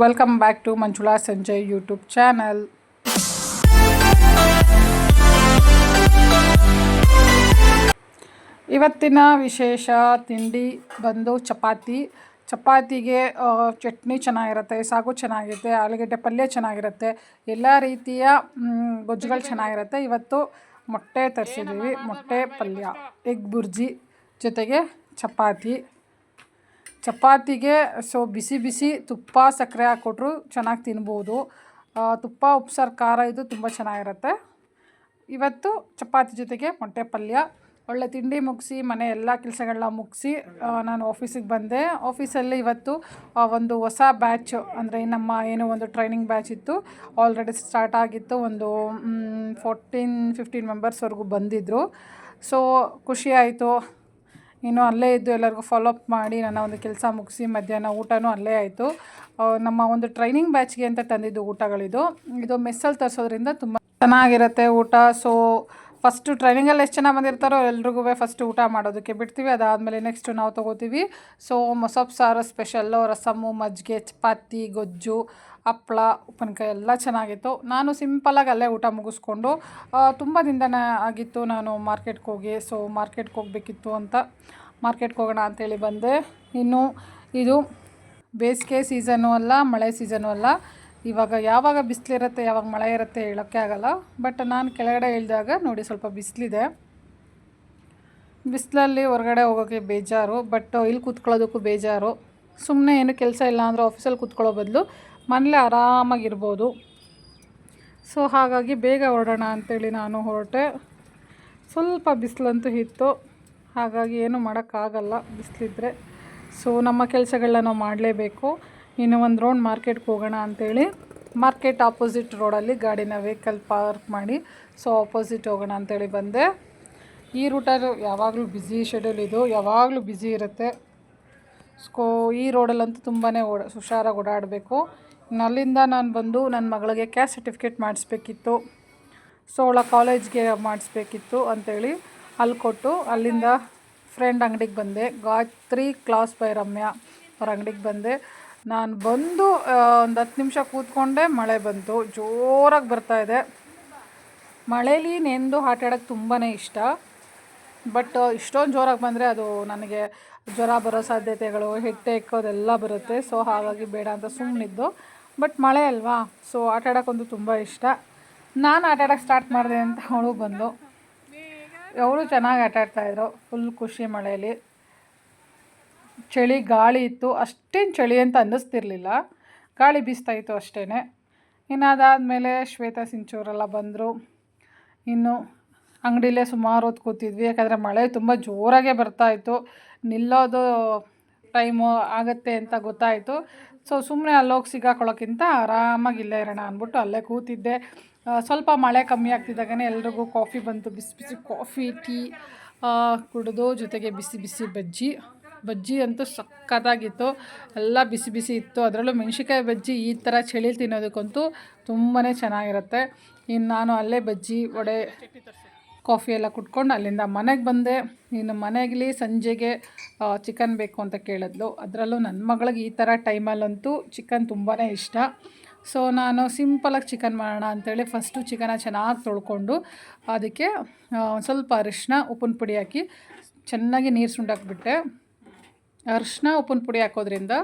Welcome back to Manjula Sanjay YouTube channel ಇವತ್ತಿನ ವಿಶೇಷ ತಿಂಡಿ ಬಂದು ಚಪಾತಿ. ಚಪಾತಿಗೆ ಚಟ್ನಿ ಚೆನ್ನಾಗಿರುತ್ತೆ, ಸಾಗು ಚೆನ್ನಾಗಿರುತ್ತೆ, ಆಲೂಗಡ್ಡೆ ಪಲ್ಯ ಚೆನ್ನಾಗಿರುತ್ತೆ, ಎಲ್ಲ ರೀತಿಯ ಗೊಜ್ಜುಗಳು ಚೆನ್ನಾಗಿರುತ್ತೆ. ಇವತ್ತು ಮೊಟ್ಟೆ ತರಿಸಿದ್ದೀವಿ ಮೊಟ್ಟೆ ಪಲ್ಯ, ಎಗ್ ಬುರ್ಜಿ ಜೊತೆಗೆ ಚಪಾತಿ. ಚಪಾತಿಗೆ ಸೊ ಬಿಸಿ ಬಿಸಿ ತುಪ್ಪ, ಸಕ್ಕರೆ ಹಾಕ್ಕೊಟ್ರು ಚೆನ್ನಾಗಿ ತಿನ್ಬೋದು. ತುಪ್ಪ, ಉಪ್ಸಾರು, ಖಾರ ಇದು ತುಂಬ ಚೆನ್ನಾಗಿರುತ್ತೆ. ಇವತ್ತು ಚಪಾತಿ ಜೊತೆಗೆ ಮೊಟ್ಟೆ ಪಲ್ಯ, ಒಳ್ಳೆ ತಿಂಡಿ ಮುಗಿಸಿ, ಮನೆ ಎಲ್ಲ ಕೆಲಸಗಳನ್ನ ಮುಗಿಸಿ ನಾನು ಆಫೀಸಿಗೆ ಬಂದೆ. ಆಫೀಸಲ್ಲಿ ಇವತ್ತು ಒಂದು ಹೊಸ ಬ್ಯಾಚ್ ಅಂದರೆ ನಮ್ಮ ಏನೋ ಒಂದು ಟ್ರೈನಿಂಗ್ ಬ್ಯಾಚ್ ಇತ್ತು. ಆಲ್ರೆಡಿ ಸ್ಟಾರ್ಟ್ ಆಗಿತ್ತು, ಒಂದು ಫೋರ್ಟೀನ್ ಫಿಫ್ಟೀನ್ ಮೆಂಬರ್ಸ್ವರೆಗೂ ಬಂದಿದ್ದರು ಸೊ ಖುಷಿ ಆಯಿತು. ಇನ್ನು ಅಲ್ಲೇ ಇದ್ದು ಎಲ್ಲರಿಗೂ ಫಾಲೋ ಅಪ್ ಮಾಡಿ ನನ್ನ ಒಂದು ಕೆಲಸ ಮುಗಿಸಿ ಮಧ್ಯಾಹ್ನ ಊಟನೂ ಅಲ್ಲೇ ಆಯಿತು. ನಮ್ಮ ಒಂದು ಟ್ರೈನಿಂಗ್ ಬ್ಯಾಚ್ಗೆ ಅಂತ ತಂದಿದ್ದು ಊಟಗಳಿದು. ಇದು ಮೆಸ್ಸಲ್ಲಿ ತರಿಸೋದ್ರಿಂದ ತುಂಬ ಚೆನ್ನಾಗಿರುತ್ತೆ ಊಟ. ಸೊ ಫಸ್ಟು ಟ್ರೈನಿಂಗಲ್ಲಿ ಎಷ್ಟು ಜನ ಬಂದಿರ್ತಾರೋ ಎಲ್ರಿಗೂ ಫಸ್ಟ್ ಊಟ ಮಾಡೋದಕ್ಕೆ ಬಿಡ್ತೀವಿ. ಅದಾದಮೇಲೆ ನೆಕ್ಸ್ಟು ನಾವು ತೊಗೋತೀವಿ. ಸೊ ಮೊಸಪ್ ಸಾರು ಸ್ಪೆಷಲ್ಲು ರಸಮ್ಮು ಮಜ್ಜಿಗೆ, ಚಪಾತಿ, ಗೊಜ್ಜು ಹಪ್ಪಳ ಉಪ್ಪಿನಕಾಯಿ ಎಲ್ಲ ಚೆನ್ನಾಗಿತ್ತು. ನಾನು ಸಿಂಪಲಾಗಿ ಅಲ್ಲೇ ಊಟ ಮುಗಿಸ್ಕೊಂಡು ತುಂಬ ದಿನನೇ ಆಗಿತ್ತು ನಾನು ಮಾರ್ಕೆಟ್ಗೆ ಹೋಗಿ. ಸೊ ಮಾರ್ಕೆಟ್ಗೆ ಹೋಗಬೇಕಿತ್ತು ಅಂತ ಮಾರ್ಕೆಟ್ಗೆ ಹೋಗೋಣ ಅಂತೇಳಿ ಬಂದೆ. ಇನ್ನು ಇದು ಬೇಸಿಗೆ ಸೀಸನು ಅಲ್ಲ, ಮಳೆ ಸೀಸನು ಅಲ್ಲ. ಇವಾಗ ಯಾವಾಗ ಬಿಸಿಲಿರುತ್ತೆ ಯಾವಾಗ ಮಳೆ ಇರುತ್ತೆ ಹೇಳೋಕ್ಕೆ ಆಗಲ್ಲ. ಬಟ್ ನಾನು ಕೆಳಗಡೆ ಇಳಿದಾಗ ನೋಡಿ ಸ್ವಲ್ಪ ಬಿಸಿಲಿದೆ. ಬಿಸಿಲಲ್ಲಿ ಹೊರಗಡೆ ಹೋಗೋಕ್ಕೆ ಬೇಜಾರು ಬಟ್ ಇಲ್ಲಿ ಕೂತ್ಕೊಳ್ಳೋದಕ್ಕೂ ಬೇಜಾರು. ಸುಮ್ಮನೆ ಏನು ಕೆಲಸ ಇಲ್ಲ ಅಂದರೆ ಆಫೀಸಲ್ಲಿ ಕೂತ್ಕೊಳ್ಳೋ ಬದಲು ಮನೇಲೆ ಆರಾಮಾಗಿರ್ಬೋದು. ಸೊ ಹಾಗಾಗಿ ಬೇಗ ಹೊರಡೋಣ ಅಂತೇಳಿ ನಾನು ಹೊರಟೆ. ಸ್ವಲ್ಪ ಬಿಸಿಲಂತೂ ಇತ್ತು. ಹಾಗಾಗಿ ಏನು ಮಾಡೋಕ್ಕಾಗಲ್ಲ ಬಿಸಿಲಿದ್ರೆ. ಸೊ ನಮ್ಮ ಕೆಲಸಗಳನ್ನ ನಾವು ಮಾಡಲೇಬೇಕು. ಇನ್ನು ಒಂದು ರೌಂಡ್ ಮಾರ್ಕೆಟ್ಗೆ ಹೋಗೋಣ ಅಂತೇಳಿ ಮಾರ್ಕೆಟ್ ಆಪೋಸಿಟ್ ರೋಡಲ್ಲಿ ಗಾಡಿನ ವೆಹಿಕಲ್ ಪಾರ್ಕ್ ಮಾಡಿ ಸೊ ಆಪೋಸಿಟ್ ಹೋಗೋಣ ಅಂತೇಳಿ ಬಂದೆ. ಈ ರೂಟಲ್ಲಿ ಯಾವಾಗಲೂ ಬ್ಯುಸಿ ಶೆಡ್ಯೂಲ್ ಇದು, ಯಾವಾಗಲೂ ಬ್ಯುಸಿ ಇರುತ್ತೆ. ಸ್ಕೋ ಈ ರೋಡಲ್ಲಂತೂ ತುಂಬಾ ಓಡ, ಹುಷಾರಾಗಿ ಓಡಾಡಬೇಕು. ಅಲ್ಲಿಂದ ನಾನು ಬಂದು ನನ್ನ ಮಗಳಿಗೆ ಕ್ಯಾಸ್ಟ್ ಸರ್ಟಿಫಿಕೇಟ್ ಮಾಡಿಸ್ಬೇಕಿತ್ತು. ಸೊ ಅವಳ ಕಾಲೇಜ್ಗೆ ಮಾಡಿಸ್ಬೇಕಿತ್ತು ಅಂಥೇಳಿ ಅಲ್ಲಿ ಕೊಟ್ಟು ಅಲ್ಲಿಂದ ಫ್ರೆಂಡ್ ಅಂಗಡಿಗೆ ಬಂದೆ. ಗಾಯತ್ರಿ ಕ್ಲಾಸ್ ಬೈ ರಮ್ಯಾ ಅವ್ರ ಅಂಗಡಿಗೆ ಬಂದೆ. ನಾನು ಬಂದು ಒಂದು ಹತ್ತು ನಿಮಿಷ ಕೂತ್ಕೊಂಡೆ, ಮಳೆ ಬಂತು. ಜೋರಾಗಿ ಬರ್ತಾಯಿದೆ ಮಳೇಲಿ ನೆಂದು ಆಟ ಆಡೋಕ್ಕೆ ತುಂಬಾ ಇಷ್ಟ. ಬಟ್, ಇಷ್ಟೊಂದು ಜೋರಾಗಿ ಬಂದರೆ ಅದು ನನಗೆ ಜ್ವರ ಬರೋ ಸಾಧ್ಯತೆಗಳು ಹೆಟ್ಟೆ ಎಕ್ಕೋದೆಲ್ಲ ಬರುತ್ತೆ. ಸೊ ಹಾಗಾಗಿ ಬೇಡ ಅಂತ ಸುಮ್ಮನಿದ್ದು ಬಟ್, ಮಳೆ ಅಲ್ವಾ? ಸೊ ಆಟ ಆಡೋಕ್ಕೊಂದು ತುಂಬ ಇಷ್ಟ. ನಾನು ಆಟ ಆಡೋಕ್ಕೆ ಸ್ಟಾರ್ಟ್ ಮಾಡಿದೆ ಅಂತ ಅವಳು ಬಂದು. ಅವಳು ಚೆನ್ನಾಗಿ ಆಟ ಆಡ್ತಾಯಿದ್ರು ಫುಲ್ ಖುಷಿ ಮಳೆಯಲ್ಲಿ ಚಳಿ, ಗಾಳಿ ಇತ್ತು. ಅಷ್ಟೇನು ಚಳಿ ಅಂತ ಅನ್ನಿಸ್ತಿರ್ಲಿಲ್ಲ. ಗಾಳಿ ಬೀಸ್ತಾ ಇತ್ತು ಅಷ್ಟೇ ಇನ್ನು ಅದಾದಮೇಲೆ ಶ್ವೇತಾ ಸಿಂಚೂರೆಲ್ಲ ಬಂದರು. ಇನ್ನು ಅಂಗಡಿಲೇ ಸುಮಾರು ಹೊತ್ತು ಕೂತಿದ್ವಿ. ಯಾಕಂದರೆ ಮಳೆ ತುಂಬ ಜೋರಾಗೆ ಬರ್ತಾಯಿತ್ತು ನಿಲ್ಲೋದು ಟೈಮು ಆಗುತ್ತೆ ಅಂತ ಗೊತ್ತಾಯಿತು. ಸೊ ಸುಮ್ಮನೆ ಅಲ್ಲೋಗಿ ಸಿಗಾಕೊಳ್ಳೋಕ್ಕಿಂತ ಆರಾಮಾಗಿ ಇಲ್ಲೇ ಇರೋಣ ಅಂದ್ಬಿಟ್ಟು ಅಲ್ಲೇ ಕೂತಿದ್ದೆ. ಸ್ವಲ್ಪ ಮಳೆ ಕಮ್ಮಿ ಆಗ್ತಿದ್ದಾಗನೇ ಎಲ್ರಿಗೂ ಕಾಫಿ ಬಂತು. ಬಿಸಿ ಬಿಸಿ ಕಾಫಿ, ಟೀ ಕುಡಿದು ಜೊತೆಗೆ ಬಿಸಿ ಬಿಸಿ ಬಜ್ಜಿ. ಬಜ್ಜಿ ಅಂತೂ ಸಖತ್ತಾಗಿತ್ತು. ಎಲ್ಲ ಬಿಸಿ ಬಿಸಿ ಇತ್ತು. ಅದರಲ್ಲೂ ಮೆಣಸಿಕಾಯಿ ಬಜ್ಜಿ ಈ ಥರ ಚಳಿ ತಿನ್ನೋದಕ್ಕಂತೂ ತುಂಬಾ ಚೆನ್ನಾಗಿರುತ್ತೆ. ಇನ್ನು ನಾನು ಅಲ್ಲೇ ಬಜ್ಜಿ, ವಡೆ, ಕಾಫಿ ಎಲ್ಲ ಕುಟ್ಕೊಂಡು ಅಲ್ಲಿಂದ ಮನೆಗೆ ಬಂದೆ. ಇನ್ನು ಮನೆಗಲಿ ಸಂಜೆಗೆ ಚಿಕನ್ ಬೇಕು ಅಂತ ಕೇಳಿದ್ಲು. ಅದರಲ್ಲೂ ನನ್ನ ಮಗಳಿಗೆ ಈ ಥರ ಟೈಮಲ್ಲಂತೂ ಚಿಕನ್ ತುಂಬಾ ಇಷ್ಟ. ಸೊ, ನಾನು ಸಿಂಪಲಾಗಿ ಚಿಕನ್ ಮಾಡೋಣ ಅಂತೇಳಿ ಫಸ್ಟು ಚಿಕನ ಚೆನ್ನಾಗಿ ತೊಳ್ಕೊಂಡು ಅದಕ್ಕೆ ಸ್ವಲ್ಪ ಅರಿಶಿನ ಉಪ್ಪಿನ ಪುಡಿ ಹಾಕಿ ಚೆನ್ನಾಗಿ ನೀರು ಸುಂಡಾಕ್ಬಿಟ್ಟೆ ಅರಿಶಿನ, ಉಪ್ಪಿನ ಪುಡಿ ಹಾಕೋದ್ರಿಂದ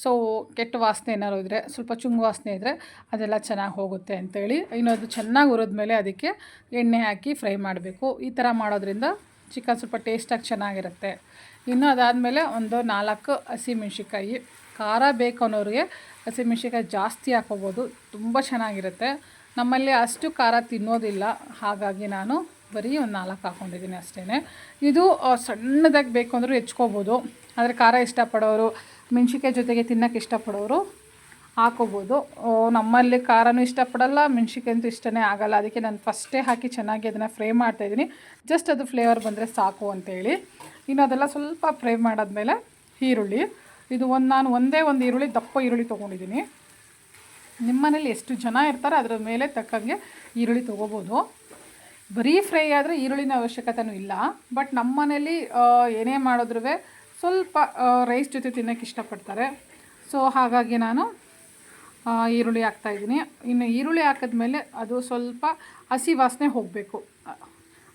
ಸೊ ಕೆಟ್ಟ ವಾಸನೆ ಏನಾದ್ರು ಇದ್ದರೆ ಸ್ವಲ್ಪ ಚುಂಗು ವಾಸನೆ ಇದ್ದರೆ ಅದೆಲ್ಲ ಚೆನ್ನಾಗಿ ಹೋಗುತ್ತೆ ಅಂತೇಳಿ ಇನ್ನು ಅದು ಚೆನ್ನಾಗಿ ಹುರಿದ್ಮೇಲೆ ಅದಕ್ಕೆ ಎಣ್ಣೆ ಹಾಕಿ ಫ್ರೈ ಮಾಡಬೇಕು. ಈ ಥರ ಮಾಡೋದ್ರಿಂದ ಚಿಕನ್ ಸ್ವಲ್ಪ ಟೇಸ್ಟಾಗಿ ಚೆನ್ನಾಗಿರುತ್ತೆ. ಇನ್ನು ಅದಾದಮೇಲೆ ಒಂದು ನಾಲ್ಕು ಹಸಿಮೆಣ್ಸಿಕಾಯಿ ಖಾರ ಬೇಕು ಅನ್ನೋರಿಗೆ ಹಸಿಮೆಣ್ಸಿಕಾಯಿ ಜಾಸ್ತಿ ಹಾಕೋಬೋದು, ತುಂಬ ಚೆನ್ನಾಗಿರುತ್ತೆ. ನಮ್ಮಲ್ಲಿ ಅಷ್ಟು ಖಾರ ತಿನ್ನೋದಿಲ್ಲ, ಹಾಗಾಗಿ ನಾನು ಬರೀ ಒಂದು ನಾಲ್ಕು ಹಾಕ್ಕೊಂಡಿದ್ದೀನಿ ಅಷ್ಟೇ ಇದು ಸಣ್ಣದಾಗಿ ಬೇಕು ಅಂದರೂ ಹೆಚ್ಕೋಬೋದು. ಆದರೆ ಖಾರ ಇಷ್ಟಪಡೋರು ಮೆಣ್ಸಿಕಾಯಿ ಜೊತೆಗೆ ತಿನ್ನೋಕ್ಕೆ ಇಷ್ಟಪಡೋರು ಹಾಕೋಬೋದು. ನಮ್ಮಲ್ಲಿ ಖಾರನೂ ಇಷ್ಟಪಡಲ್ಲ ಅಂತೂ ಇಷ್ಟನೇ ಆಗಲ್ಲ. ಅದಕ್ಕೆ ನಾನು ಫಸ್ಟೇ ಹಾಕಿ ಚೆನ್ನಾಗಿ ಅದನ್ನು ಫ್ರೈ ಮಾಡ್ತಾಯಿದ್ದೀನಿ ಜಸ್ಟ್ ಅದು ಫ್ಲೇವರ್ ಬಂದರೆ ಸಾಕು ಅಂತೇಳಿ. ಇನ್ನು ಅದೆಲ್ಲ ಸ್ವಲ್ಪ ಫ್ರೈ ಮಾಡಾದ್ಮೇಲೆ ಈರುಳ್ಳಿ. ಇದು ಒಂದು, ನಾನು ಒಂದೇ ಒಂದು ಈರುಳ್ಳಿ, ದಪ್ಪ ಈರುಳ್ಳಿ ತೊಗೊಂಡಿದ್ದೀನಿ. ನಿಮ್ಮ ಮನೇಲಿ ಎಷ್ಟು ಜನ ಇರ್ತಾರೆ, ಅದರ ಮೇಲೆ ತಕ್ಕಂಗೆ ಈರುಳ್ಳಿ ತೊಗೋಬೋದು. ಬರೀ ಫ್ರೈ ಆದರೆ ಈರುಳ್ಳಿನ ಅವಶ್ಯಕತೆನೂ ಇಲ್ಲ. ಬಟ್ ನಮ್ಮ ಮನೇಲಿ ಏನೇ ಮಾಡಿದ್ರೂ ಸ್ವಲ್ಪ ರೈಸ್ ಜೊತೆ ತಿನ್ನೋಕ್ಕೆ ಇಷ್ಟಪಡ್ತಾರೆ. ಸೊ ಹಾಗಾಗಿ ನಾನು ಈರುಳ್ಳಿ ಹಾಕ್ತಾಯಿದ್ದೀನಿ ಇನ್ನು ಈರುಳ್ಳಿ ಹಾಕಿದ್ಮೇಲೆ ಅದು ಸ್ವಲ್ಪ ಹಸಿ ವಾಸನೆ ಹೋಗಬೇಕು.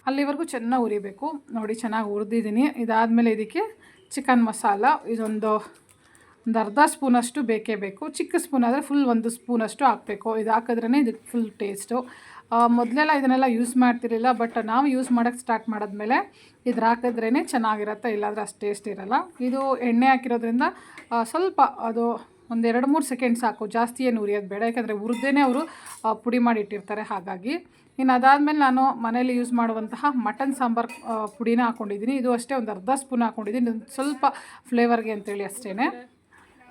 ಅಲ್ಲಿವರೆಗೂ ಚೆನ್ನಾಗಿ ಉರಿಬೇಕು ನೋಡಿ, ಚೆನ್ನಾಗಿ ಹುರಿದಿದ್ದೀನಿ. ಇದಾದಮೇಲೆ ಇದಕ್ಕೆ ಚಿಕನ್ ಮಸಾಲ. ಇದೊಂದು ಒಂದು ಅರ್ಧ ಸ್ಪೂನಷ್ಟು ಬೇಕೇ ಬೇಕು. ಚಿಕ್ಕ ಸ್ಪೂನ್ ಆದರೆ ಫುಲ್ ಒಂದು ಸ್ಪೂನಷ್ಟು ಹಾಕಬೇಕು. ಇದು ಹಾಕಿದ್ರೇ ಇದಕ್ಕೆ ಫುಲ್ ಟೇಸ್ಟು ಮೊದಲೆಲ್ಲ ಇದನ್ನೆಲ್ಲ ಯೂಸ್ ಮಾಡ್ತಿರಲಿಲ್ಲ ಬಟ್ ನಾವು ಯೂಸ್ ಮಾಡೋಕ್ಕೆ ಸ್ಟಾರ್ಟ್ ಮಾಡಿದ್ಮೇಲೆ ಇದ್ರ ಹಾಕಿದ್ರೇ ಚೆನ್ನಾಗಿರುತ್ತೆ, ಇಲ್ಲಾಂದ್ರೆ ಅಷ್ಟು ಟೇಸ್ಟ್ ಇರಲ್ಲ. ಇದು ಎಣ್ಣೆ ಹಾಕಿರೋದ್ರಿಂದ ಸ್ವಲ್ಪ ಅದು ಒಂದು ಎರಡು ಮೂರು ಸೆಕೆಂಡ್ ಸಾಕು, ಜಾಸ್ತಿ ಏನು ಉರಿಯೋದು ಬೇಡ, ಯಾಕಂದರೆ ಹುರಿದೇನೆ ಅವರು ಪುಡಿ ಮಾಡಿಟ್ಟಿರ್ತಾರೆ ಹಾಗಾಗಿ. ಇನ್ನು ಅದಾದಮೇಲೆ ನಾನು ಮನೇಲಿ ಯೂಸ್ ಮಾಡುವಂತಹ ಮಟನ್ ಸಾಂಬಾರು ಪುಡಿನ ಹಾಕ್ಕೊಂಡಿದ್ದೀನಿ ಇದು ಅಷ್ಟೇ ಒಂದು ಅರ್ಧ ಸ್ಪೂನ್ ಹಾಕ್ಕೊಂಡಿದ್ದೀನಿ ಸ್ವಲ್ಪ ಫ್ಲೇವರ್ಗೆ ಅಂತೇಳಿ ಅಷ್ಟೇ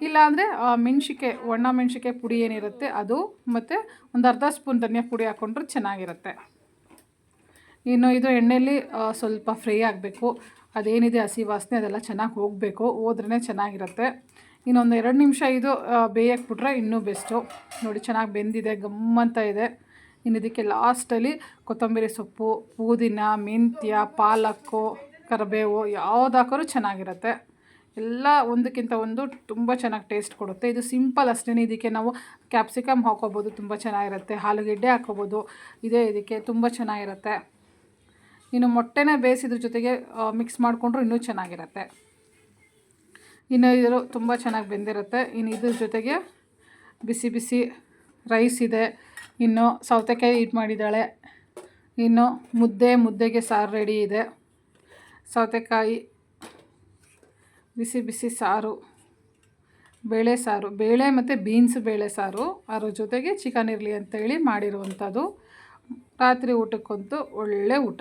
ಇಲ್ಲಾಂದರೆ ಮೆಣಸಿಕೆ ಒಣ ಮೆಣಸಿಕೆ ಪುಡಿ ಏನಿರುತ್ತೆ, ಅದು ಮತ್ತು ಒಂದು ಅರ್ಧ ಸ್ಪೂನ್ ಧನಿಯಾ ಪುಡಿ ಹಾಕ್ಕೊಂಡ್ರೆ ಚೆನ್ನಾಗಿರುತ್ತೆ. ಇನ್ನು ಇದು ಎಣ್ಣೆಯಲ್ಲಿ ಸ್ವಲ್ಪ ಫ್ರೈ ಆಗಬೇಕು. ಅದೇನಿದೆ ಹಸಿ ವಾಸನೆ, ಅದೆಲ್ಲ ಚೆನ್ನಾಗಿ ಹೋಗಬೇಕು. ಹೋದ್ರೇ ಚೆನ್ನಾಗಿರುತ್ತೆ. ಇನ್ನೊಂದು ಎರಡು ನಿಮಿಷ ಇದು ಬೇಯಕ್ಕೆ ಬಿಟ್ರೆ ಇನ್ನೂ ಬೆಸ್ಟು. ನೋಡಿ, ಚೆನ್ನಾಗಿ ಬೆಂದಿದೆ, ಗಮ್ಮಂತ ಇದೆ. ಇನ್ನು ಇದಕ್ಕೆ ಲಾಸ್ಟಲ್ಲಿ ಕೊತ್ತಂಬರಿ ಸೊಪ್ಪು, ಪುದೀನ, ಮೆಂತ್ಯ ಪಾಲಕ್ಕು ಕರಿಬೇವು, ಯಾವ್ದು ಚೆನ್ನಾಗಿರುತ್ತೆ. ಎಲ್ಲ ಒಂದಕ್ಕಿಂತ ಒಂದು ತುಂಬ ಚೆನ್ನಾಗಿ ಟೇಸ್ಟ್ ಕೊಡುತ್ತೆ. ಇದು ಸಿಂಪಲ್ ಅಷ್ಟೇ ಇದಕ್ಕೆ ನಾವು ಕ್ಯಾಪ್ಸಿಕಮ್ ಹಾಕೋಬೋದು, ತುಂಬ ಚೆನ್ನಾಗಿರುತ್ತೆ. ಆಲೂಗೆಡ್ಡೆ ಹಾಕೋಬೋದು, ಇದೇ ಇದಕ್ಕೆ ತುಂಬ ಚೆನ್ನಾಗಿರುತ್ತೆ. ಇನ್ನು ಮೊಟ್ಟೆನೇ ಬೇಯಿಸಿದ್ರ ಜೊತೆಗೆ ಮಿಕ್ಸ್ ಮಾಡಿಕೊಂಡ್ರು ಇನ್ನೂ ಚೆನ್ನಾಗಿರುತ್ತೆ. ಇನ್ನು ಇದು ತುಂಬ ಚೆನ್ನಾಗಿ ಬೆಂದಿರುತ್ತೆ. ಇನ್ನು ಇದ್ರ ಜೊತೆಗೆ ಬಿಸಿ ಬಿಸಿ ರೈಸ್ ಇದೆ. ಇನ್ನು ಸೌತೆಕಾಯಿ ಇದು ಮಾಡಿದ್ದಾಳೆ. ಇನ್ನು ಮುದ್ದೆ, ಮುದ್ದೆಗೆ ಸಾರು ರೆಡಿ ಇದೆ. ಸೌತೆಕಾಯಿ ಬಿಸಿ ಬಿಸಿ ಸಾರು, ಬೇಳೆ ಸಾರು, ಬೇಳೆ ಮತ್ತು ಬೀನ್ಸ್ ಬೇಳೆ ಸಾರು, ಅದ್ರ ಜೊತೆಗೆ ಚಿಕನ್ ಇರಲಿ ಅಂತೇಳಿ ಮಾಡಿರುವಂಥದ್ದು. ರಾತ್ರಿ ಊಟಕ್ಕಂತೂ ಒಳ್ಳೆ ಊಟ.